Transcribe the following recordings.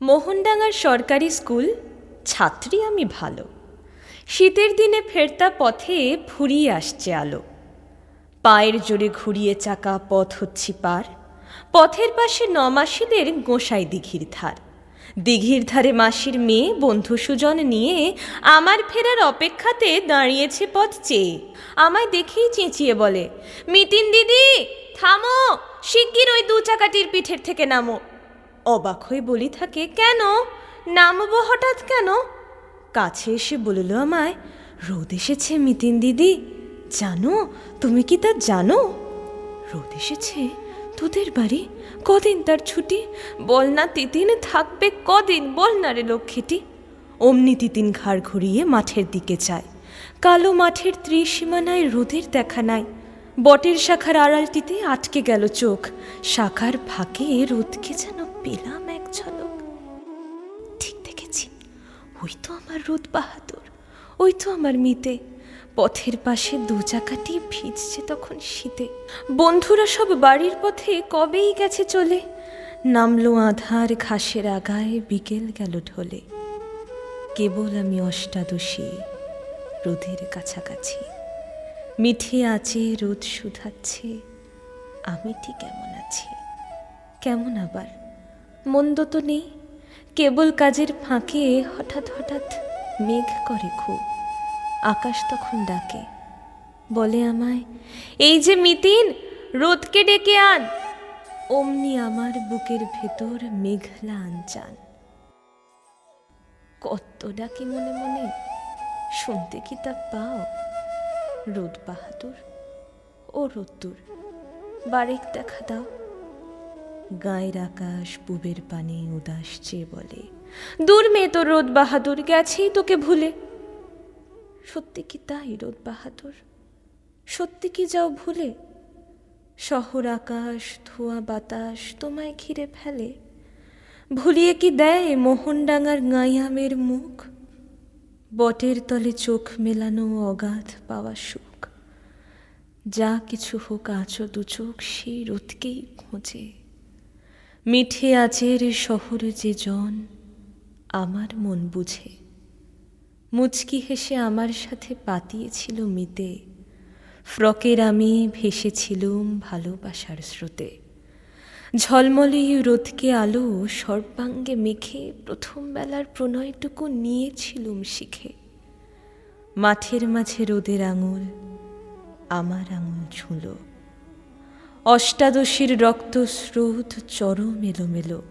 মোহনডাঙ্গার সরকারি স্কুল, ছাত্রী আমি ভালো। শীতের দিনে ফেরতা পথে ফুরিয়ে আসছে আলো। পায়ের জোরে ঘুরিয়ে চাকা পথ হচ্ছি পার। পথের পাশে নমাসিদের গোসাই দিঘির ধার। দিঘির ধারে মাসির মেয়ে, বন্ধু সুজন নিয়ে আমার ফেরার অপেক্ষাতে দাঁড়িয়েছে পথ চেয়ে। আমায় দেখেই চেঁচিয়ে বলে, মিতিন দিদি, থামো! শিগগির ওই দু চাকাটির পিঠের থেকে নামো। অবাক হয়ে বলি থাকে, কেন? নামবো হঠাৎ কেন? কাছে এসে বলল আমায়, রোদ এসেছে মিতিন দিদি। জানো? তুমি কি তা জানো? রোদ এসেছে? তোদের বাড়ি? কদিন তার ছুটি? বল না, তিতিন থাকবে কদিন? বল না রে লক্ষ্মীটি। অমনি তিতিন ঘাড় ঘুরিয়ে মাঠের দিকে চায় কালো মাঠের ত্রিসীমানায় রোদের দেখা নাই। বটের শাখার আড়ালটিতে আটকে গেল চোখ। শাখার ফাঁকে রোদকে যেন পেলাম এক ঝলক। ঠিক দেখেছি, ওই তো আমার রোদ বাহাদুর, ওই তো আমার মিতে। পথের পাশে দু চাকাটি ভিজছে তখন শীতে। বন্ধুরা সব বাড়ির পথে কবেই গেছে চলে? নামলো আধার ঘাসের আগায়, বিকেল গেল ঢলে। কেবল আমি অষ্টাদশী, রোদের কাছাকাছি। মিঠে আছে, রোদ শুধাচ্ছে, আমি ঠিক কেমন আছি। কেমন আবার? মন্দ তো নেই। কেবল কাজের ফাঁকে হঠাৎ হঠাৎ মেঘ করে খুব। আকাশ তখন ডাকে। বলে আমায়, এই যে মিতিন, রোদকে ডেকে আন। অমনি আমার বুকের ভেতর মেঘলা আনচান কত ডাকি মনে মনে, শুনতে কি তা পাও? রোদ বাহাদুর, ও রোদ্দুর, বারেক দেখা দাও। গায়ের আকাশ পুবের পানে উদাস চেয়ে বলে। দূর মেয়ে তোর রোদ বাহাদুর, গেছেই তোকে ভুলে। সত্যি কি তাই রোদ বাহাদুর? সত্যি কি যাও ভুলে? শহর আকাশ, ধোঁয়া বাতাস তোমায় ঘিরে ফেলে। ভুলিয়ে কি দেয় মোহনডাঙ্গার গাঁয়ামের মুখ? বটের তলে চোখ মেলানো অগাধ পাওয়া সুখ। যা কিছু হোক আচো দু চোখ, সেই রোদকেই খোঁজে। মিঠে আচের শহর যে জন আমার মন বুঝে। মুচকি হেসে আমার সাথে পাতিয়েছিল মিতে। ফ্রকের আমি ভেসেছিলুম ভালোবাসার স্রোতে। ঝলমলে রোদকে আলো সর্বাঙ্গে মেখে প্রথম বেলার প্রণয়টুকু নিয়েছিলুম শিখে। মাঠের মাঝে রোদের আঙুল, আমার আঙুল ঝুলো অষ্টাদশীর রক্তস্রোত চরম এলোমেলো।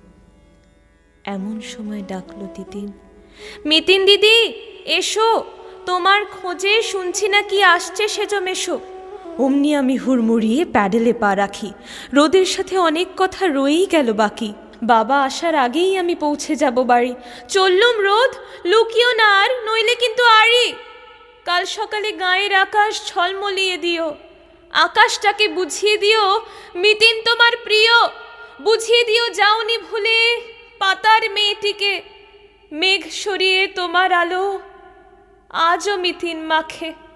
এমন সময় ডাকলো তিতিন মিতিন দিদি, এসো, তোমার খোঁজে শুনছি না কি আসছে সেজম, এসো। অমনি আমি হুড়মুড়িয়ে প্যাডেলে পা রাখি, রোদের সাথে অনেক কথা রয়েই গেল বাকি। বাবা আসার আগেই আমি পৌঁছে যাব বাড়ি। চললুম রোদ, লুকিও না আর, নইলে কিন্তু আরই কাল সকালে গায়ের আকাশ ঝলমলিয়ে দিও। আকাশটাকে বুঝিয়ে দিও, মিতিন তোমার প্রিয়। বুঝিয়ে দিও, যাওনি ভুলে পাতার মেয়েটিকে। মেঘ সরিয়ে তোমার আলো, আজও মিতিন মাখে।